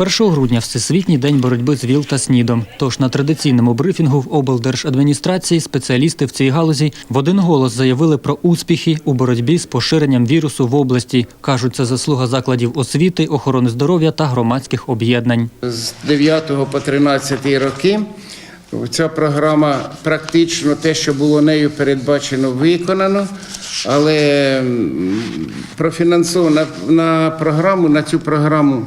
1 грудня Всесвітній день боротьби з ВІЛ та СНІДом. Тож на традиційному брифінгу в облдержадміністрації спеціалісти в цій галузі в один голос заявили про успіхи у боротьбі з поширенням вірусу в області. кажуть, це заслуга закладів освіти, охорони здоров'я та громадських об'єднань. З 9 по 13 роки ця програма практично те, що було нею передбачено, виконано. Але м, профінансовано на програму, на цю програму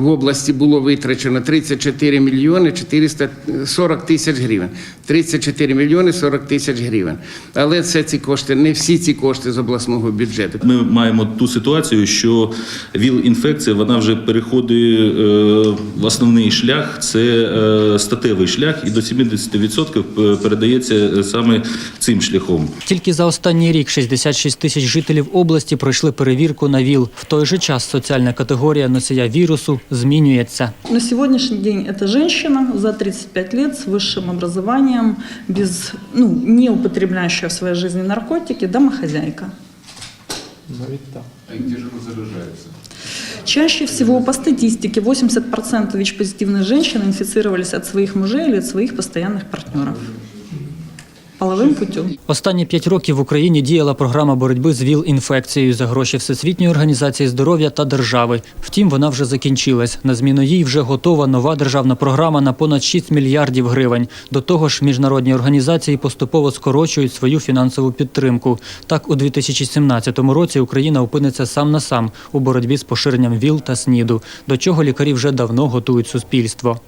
в області було витрачено 34 мільйони 440 тисяч гривень. 34 мільйони 40 тисяч гривень. Але це ці кошти, не всі ці кошти з обласного бюджету. Ми маємо ту ситуацію, що ВІЛ-інфекція вона вже переходить е, в основний шлях, це е, статевий шлях, і до 70% передається саме цим шляхом. Тільки за останній рік 66 тисяч жителів області пройшли перевірку на ВІЛ. В той же час соціальна категорія носія вірусу змінюється. На сегодняшний день это женщина за 35 лет с высшим образованием, без, ну, не употребляющая в своей жизни наркотики, домохозяйка. Чаще всего по статистике 80% ВИЧ-позитивных женщин инфицировались от своих мужей или от своих постоянных партнеров. Половым путем. Останні п'ять років в Україні діяла програма боротьби з ВІЛ-інфекцією за гроші Всесвітньої організації здоров'я та держави. Втім, вона вже закінчилась. На зміну їй вже готова нова державна програма на понад 6 мільярдів гривень. До того ж, міжнародні організації поступово скорочують свою фінансову підтримку. Так, у 2017 році Україна опиниться сам на сам у боротьбі з поширенням ВІЛ та СНІДу, до чого лікарі вже давно готують суспільство.